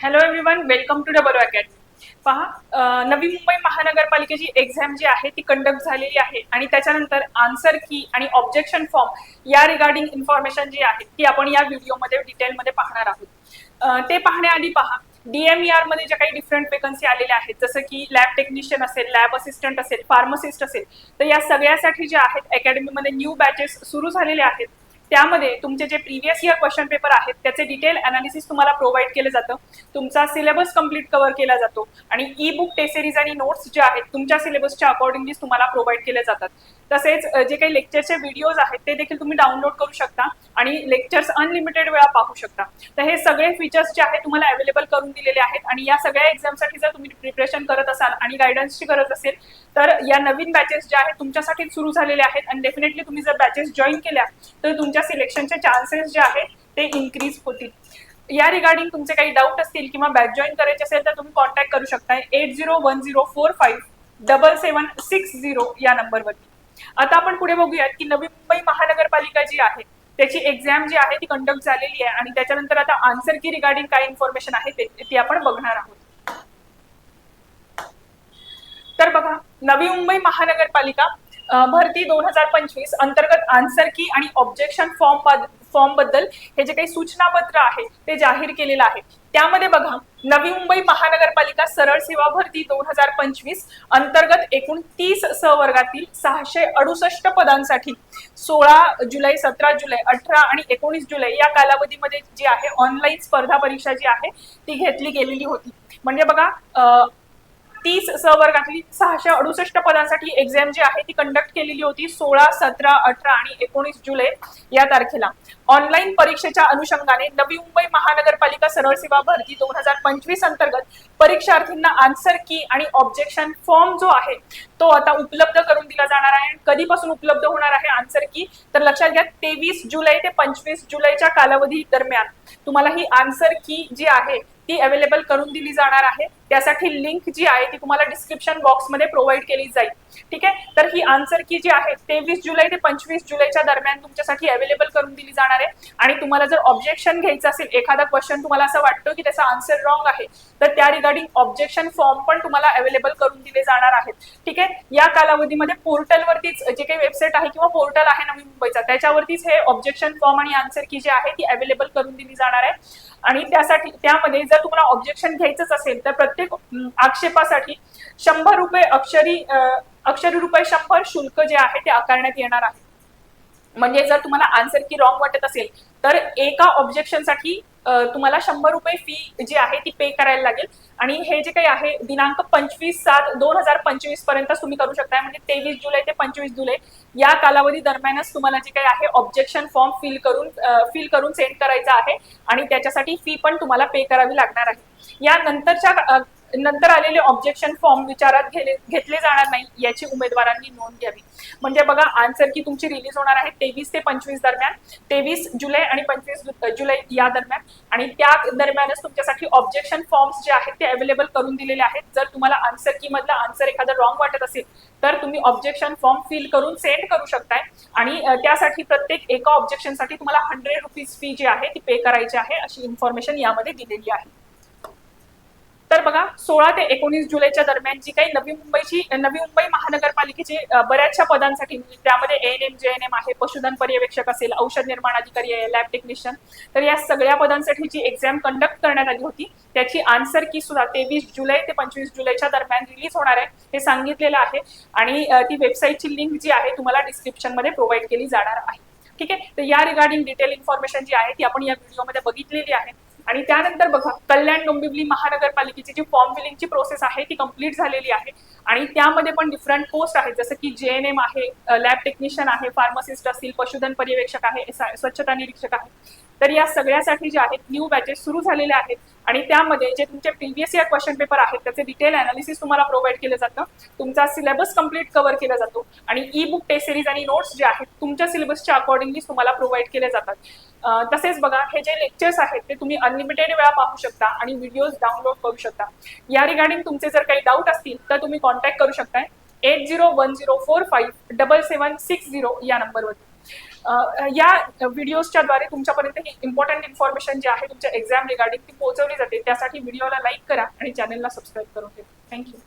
Hello everyone welcome to double academy पहा नवी मुंबई महानगरपालिकेची exam जी आहे ती कंडक्ट झालेली आहे. आणि त्याच्यानंतर आन्सर की आणि ऑब्जेक्शन फॉर्म या रिगार्डिंग इन्फॉर्मेशन जी आहे ती आपण या व्हिडिओमध्ये डिटेलमध्ये पाहणार आहोत. ते पाहण्याआधी पहा डीएमईआरमध्ये ज्या काही डिफरंट वेकन्सी आलेल्या आहेत जसं की लॅब टेक्निशियन असेल लॅब असिस्टंट असेल फार्मसिस्ट असेल तर या सगळ्यासाठी जे आहेत अकॅडमीमध्ये न्यू बॅचेस सुरू झालेले आहेत. त्यामध्ये तुमचे जे प्रिव्हियस इयर क्वेश्चन पेपर आहेत त्याचे डिटेल अनालिसिस तुम्हाला प्रोव्हाइड केलं जातं. तुमचा सिलेबस कंप्लीट कव्हर केला जातो आणि ई बुक टेसेरीज आणि नोट्स जे आहेत तुमच्या सिलेबसच्या अकॉर्डिंगली तुम्हाला प्रोव्हाइड केले जातात. तसेच जे काही लेक्चरचे व्हिडिओज आहेत ते देखील तुम्ही डाउनलोड करू शकता आणि लेक्चर्स अनलिमिटेड वेळा पाहू शकता. तर हे सगळे फीचर्स जे आहेत तुम्हाला अवेलेबल करून दिलेले आहेत आणि या सगळ्या एक्झामसाठी जर तुम्ही प्रिपरेशन करत असाल आणि गायडन्सची गरज असेल तर या नवीन बॅचेस ज्या आहेत तुमच्यासाठी सुरू झालेल्या आहेत आणि डेफिनेटली तुम्ही जर बॅचेस जॉईन केल्या तर तुमच्या सिलेक्शनचे चान्सेस जे आहेत ते इन्क्रीज होतील. या रिगार्डिंग तुमचे काही डाऊट असतील किंवा बॅक जॉईन करायचे असेल तर तुम्ही कॉन्टॅक्ट करू शकता. Eight zero one zero four five double seven six zero या नंबरवरती आता आपण पुढे बघूयात की नवी मुंबई महानगरपालिका जी आहे त्याची एक्झाम जी आहे ती कंडक्ट झालेली आहे. आणि त्याच्यानंतर आता आन्सर की रिगार्डिंग काय इन्फॉर्मेशन आहे ती आपण बघणार आहोत. तर बघा नवी मुंबई महानगरपालिका भरती दोन हजार पंचवीस अंतर्गत आन्सर की आणि ऑब्जेक्शन फॉर्म फॉर्मबद्दल हे जे काही सूचनापत्र आहे ते जाहीर केलेलं आहे. त्यामध्ये बघा नवी मुंबई महानगरपालिका सरळ सेवा भरती दोन हजार पंचवीस अंतर्गत एकूण तीस सहवर्गातील सहाशे अडुसष्ट पदांसाठी सोळा जुलै सतरा जुलै अठरा आणि एकोणीस जुलै या कालावधीमध्ये जी आहे ऑनलाईन स्पर्धा परीक्षा जी आहे ती घेतली गेलेली होती. म्हणजे बघा तीस सहवर्गातली सहाशे अडुसष्ट पदांसाठी एक्झाम जी आहे ती कंडक्ट केलेली होती सोळा सतरा अठरा आणि एकोणीस जुलै या तारखेला. ऑनलाईन परीक्षेच्या अनुषंगाने नवी मुंबई महानगरपालिका सरळ सेवा भरती दोन हजार पंचवीस अंतर्गत परीक्षार्थींना आन्सर की आणि ऑब्जेक्शन फॉर्म जो आहे तो आता उपलब्ध करून दिला जाणार आहे. कधीपासून उपलब्ध होणार आहे आन्सर की तर लक्षात घ्या तेवीस जुलै ते पंचवीस जुलैच्या कालावधी दरम्यान तुम्हाला ही आन्सर की जी आहे ती अवेलेबल करून दिली जाणार आहे. त्यासाठी लिंक जी आहे ती तुम्हाला डिस्क्रिप्शन बॉक्समध्ये प्रोव्हाइड केली जाईल. ठीक आहे? तर ही आन्सर की जी आहे तेवीस जुलै ते पंचवीस जुलैच्या दरम्यान तुमच्यासाठी अवेलेबल करून दिली जाणार आहे. आणि तुम्हाला जर ऑब्जेक्शन घ्यायचं असेल एखादा क्वेश्चन तुम्हाला असं वाटतं की त्याचा आन्सर रॉंग आहे तर त्या रिगार्डिंग ऑब्जेक्शन फॉर्म पण तुम्हाला अवेलेबल करून दिले जाणार आहेत. ठीक आहे? या कालावधीमध्ये पोर्टलवरतीच जे काही वेबसाईट आहे किंवा पोर्टल आहे नवी मुंबईचा त्याच्यावरतीच हे ऑब्जेक्शन फॉर्म आणि आन्सर की जी आहे ती अवेलेबल करून दिली जाणार आहे. आणि त्यासाठी त्यामध्ये जर तुम्हाला ऑब्जेक्शन घ्यायचंच असेल तर प्रत्येक आक्षेपासाठी शंभर रुपये अक्षरी अक्षरी रुपये शंभर शुल्क जे आहे ते आकारण्यात येणार आहे. म्हणजे जर तुम्हाला आन्सर की रॉंग वाटत असेल तर एका ऑब्जेक्शनसाठी तुम्हाला शंभर रुपये फी जी आहे ती पे करायला लागेल. आणि हे जे काही आहे दिनांक पंचवीस सात दोन हजार पंचवीसपर्यंत तुम्ही करू शकता म्हणजे तेवीस जुलै ते पंचवीस जुलै या कालावधी दरम्यानच तुम्हाला जे काही आहे ऑब्जेक्शन फॉर्म फिल करून फिल करून सेंड करायचा आहे. आणि त्याच्यासाठी फी पण तुम्हाला पे करावी लागणार आहे. या नंतरच्या नंतर आलेले ऑब्जेक्शन फॉर्म विचारात घेले घेतले जाणार नाही याची उमेदवारांनी नोंद घ्यावी. म्हणजे बघा आन्सर की तुमची रिलीज होणार आहे तेवीस ते पंचवीस दरम्यान. तेवीस जुलै आणि पंचवीस जुलै या दरम्यान. आणि त्या दरम्यानच तुमच्यासाठी ऑब्जेक्शन फॉर्म्स जे आहेत ते अवेलेबल करून दिलेले आहेत. जर तुम्हाला आन्सर की मधला आन्सर एखादा रॉंग वाटत असेल तर तुम्ही ऑब्जेक्शन फॉर्म फिल करून सेंड करू शकताय. आणि त्यासाठी प्रत्येक एका ऑब्जेक्शनसाठी तुम्हाला हंड्रेड रुपीज फी जी आहे ती पे करायची आहे अशी इन्फॉर्मेशन यामध्ये दिलेली आहे. तर बघा सोळा ते एकोणीस जुलैच्या दरम्यान जी काही नवी मुंबईची नवी मुंबई महानगरपालिकेची बऱ्याचशा पदांसाठी म्हणजे त्यामध्ये N M J N M आहे पशुधन पर्यवेक्षक असेल औषध निर्माण अधिकारी आहे लॅब टेक्निशियन तर या सगळ्या पदांसाठी जी एक्झाम कंडक्ट करण्यात आली होती त्याची आन्सर की सुद्धा तेवीस जुलै ते पंचवीस जुलैच्या दरम्यान रिलीज होणार आहे हे सांगितलेलं आहे. आणि ती वेबसाईटची लिंक जी आहे तुम्हाला डिस्क्रिप्शनमध्ये प्रोव्हाइड केली जाणार आहे. ठीक आहे? तर या रिगार्डिंग डिटेल इन्फॉर्मेशन जी आहे ती आपण या व्हिडिओमध्ये बघितलेली आहे. आणि त्यानंतर बघा कल्याण डोंबिवली महानगरपालिकेची जी फॉर्म फिलिंगची प्रोसेस आहे ती कंप्लीट झालेली आहे. आणि त्यामध्ये पण डिफरंट पोस्ट आहेत जसं की जे एन एम आहे लॅब टेक्निशियन आहे फार्मासिस्ट असतील पशुधन पर्यवेक्षक आहे स्वच्छता निरीक्षक आहे. तर या सगळ्यासाठी जे आहेत न्यू बॅचेस सुरू झालेले आहेत. आणि त्यामध्ये जे तुमचे प्रिव्हियस इयर क्वेश्चन पेपर आहेत त्याचे डिटेल अनालिसिस तुम्हाला प्रोव्हाइड केलं जातं. तुमचा सिलेबस कंप्लीट कव्हर केला जातो. आणि ई बुक टेस्ट सिरीज आणि नोट्स जे आहेत तुमच्या सिलेबसच्या अकॉर्डिंगली तुम्हाला प्रोव्हाइड केले जातात. तसेच बघा हे जे लेक्चर्स आहेत ते तुम्ही अनलिमिटेड वेळा पाहू शकता आणि व्हिडिओज डाउनलोड करू शकता. या रिगार्डिंग तुमचे जर काही डाऊट असतील तर तुम्ही कॉन्टॅक्ट करू शकताय. Eight zero one zero four five double seven six zero या नंबरवरती या व्हिडिओजच्या द्वारे तुमच्यापर्यंत ही इम्पॉर्टंट इन्फॉर्मेशन जी आहे तुमच्या एक्झाम रिगार्डिंग ती पोहोचवली जाते त्यासाठी व्हिडिओला लाईक करा आणि चॅनलला सबस्क्राईब करून ठेवा. थँक्यू